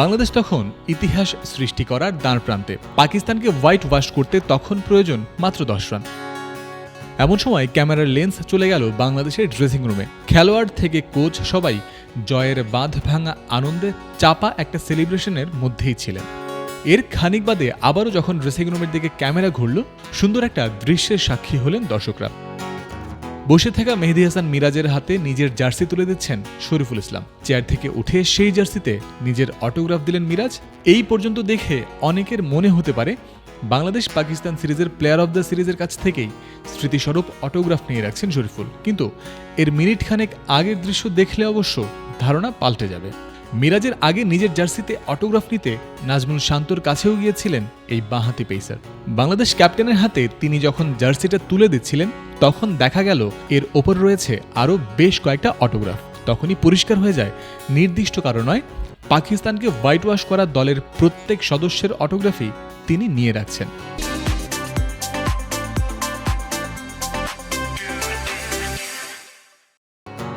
বাংলাদেশ তখন ইতিহাস সৃষ্টি করার দ্বার প্রান্তে। পাকিস্তানকে হোয়াইট ওয়াশ করতে তখন প্রয়োজন মাত্র দশ রান এমন সময় ক্যামেরার লেন্স চলে গেল বাংলাদেশের ড্রেসিং রুমে খেলোয়াড় থেকে কোচ সবাই জয়ের বাঁধ ভাঙা আনন্দে চাপা একটা সেলিব্রেশনের মধ্যেই ছিলেন। এর খানিক বাদে আবারও যখন ড্রেসিং রুমের দিকে ক্যামেরা ঘুরল, সুন্দর একটা দৃশ্যের সাক্ষী হলেন দর্শকরা। বসে থাকা মেহেদি হাসান মিরাজের হাতে নিজের জার্সি তুলে দিচ্ছেন শরীফুল ইসলাম। চেয়ার থেকে উঠে সেই জার্সিতে নিজের অটোগ্রাফ দিলেন মিরাজ। এই পর্যন্ত দেখে অনেকের মনে হতে পারে বাংলাদেশ পাকিস্তান সিরিজের প্লেয়ার অব দ্য সিরিজের কাছ থেকেই স্মৃতিস্বরূপ অটোগ্রাফ নিয়ে রাখছেন শরীফুল। কিন্তু এর মিনিট খানেক আগের দৃশ্য দেখলে অবশ্য ধারণা পাল্টে যাবে। মিরাজের আগে নিজের জার্সিতে অটোগ্রাফ নিতে নাজমুল শান্তর কাছেও গিয়েছিলেন এই বাঁহাতি পেসার। বাংলাদেশ ক্যাপ্টেনের হাতে তিনি যখন জার্সিটা তুলে দিচ্ছিলেন তখন দেখা গেল এর ওপর রয়েছে আরও বেশ কয়েকটা অটোগ্রাফ তখনই পরিষ্কার হয়ে যায়, নির্দিষ্ট কারণ নয়, পাকিস্তানকে হোয়াইট ওয়াশ করা দলের প্রত্যেক সদস্যের অটোগ্রাফি তিনি নিয়ে রাখছেন।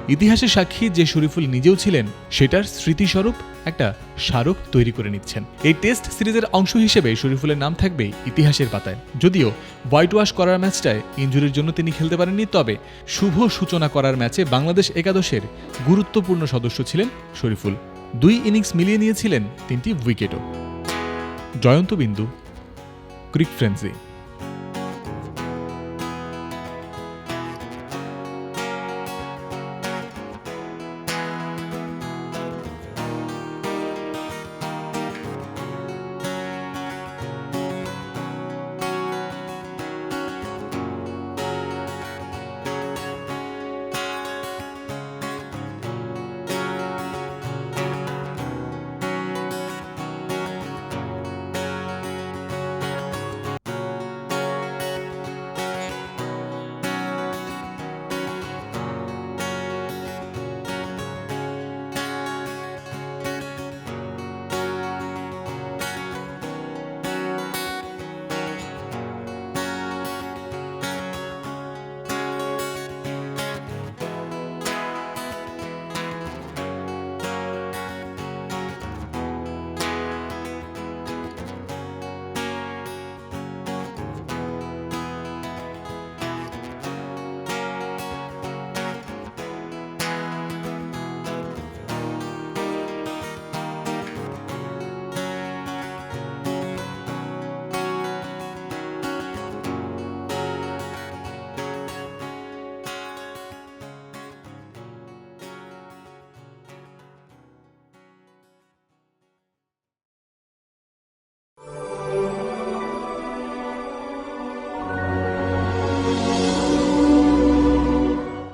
ইতিহাসের সাক্ষী যে শরীফুল নিজেও ছিলেন, সেটার স্মৃতিস্বরূপ একটা স্মারক তৈরি করে নিচ্ছেন। এই টেস্ট সিরিজের অংশ হিসেবে শরীফুলের নাম থাকবে ইতিহাসের পাতায়। যদিও হোয়াইট ওয়াশ করার ম্যাচটায় ইঞ্জুরির জন্য তিনি খেলতে পারেননি, তবে শুভ সূচনা করার ম্যাচে বাংলাদেশ একাদশের গুরুত্বপূর্ণ সদস্য ছিলেন শরীফুল। দুই ইনিংস মিলিয়ে নিয়েছিলেন তিনটি উইকেটও। জয়ন্ত বিন্দু, ক্রিক ফ্রেন্সি।